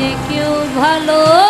যে কেউ ভালো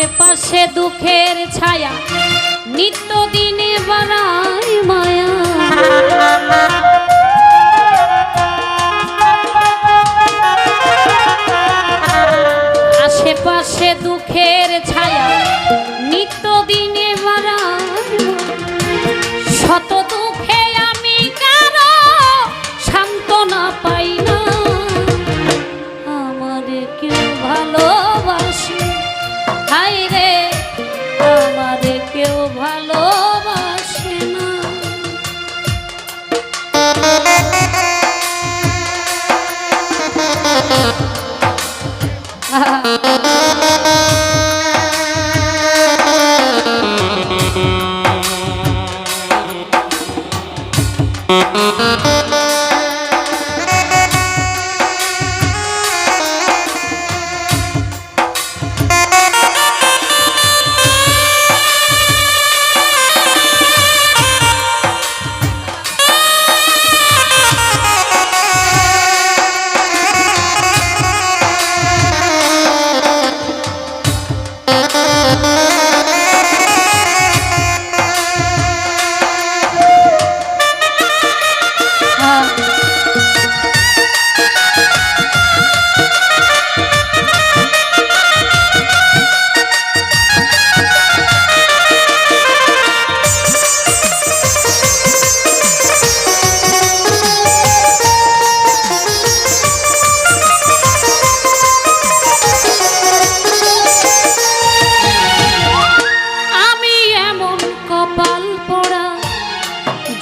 আশেপাশে দুঃখের ছায়া নিত্য দিনে বাড়ায় মায়া।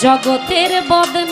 জগতের বদন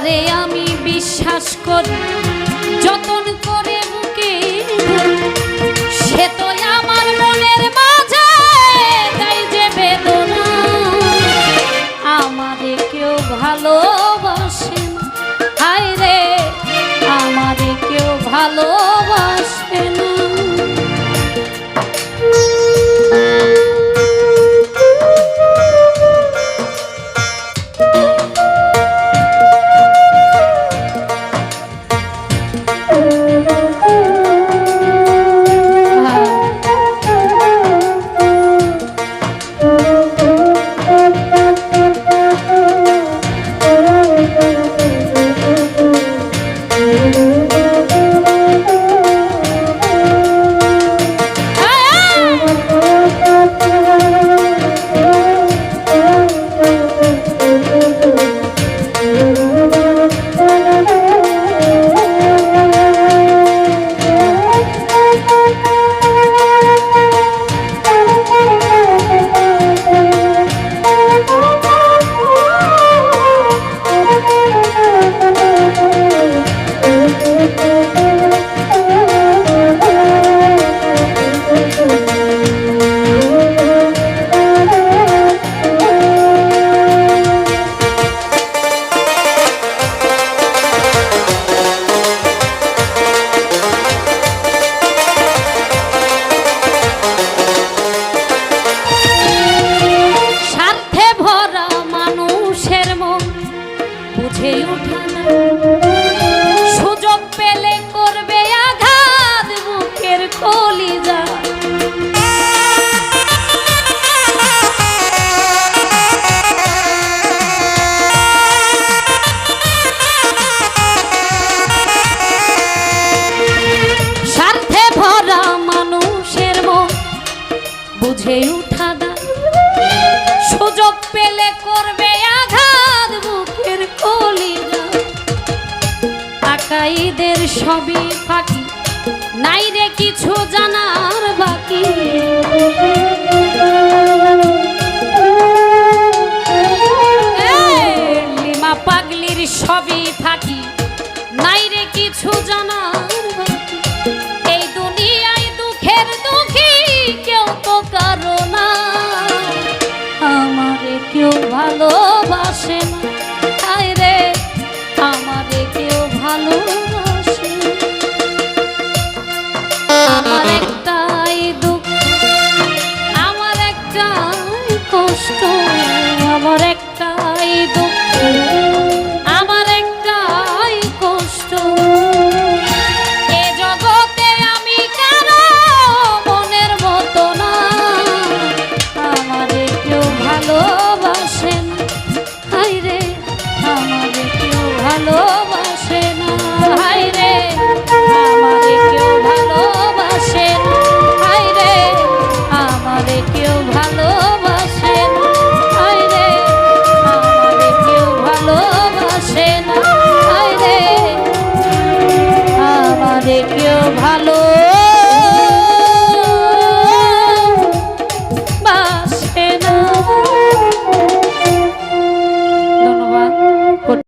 যারে আমি বিশ্বাস করি। বুঝে ওঠা পেলে করবে আঘাত বুকের কলিজা। স্বার্থে মানুষের মন এদের সবই ফাঁকি নাই রে কিছু জানার বাকি। লিমা পাগলির সবই ফাঁকি নাই রে কিছু জানার ভালো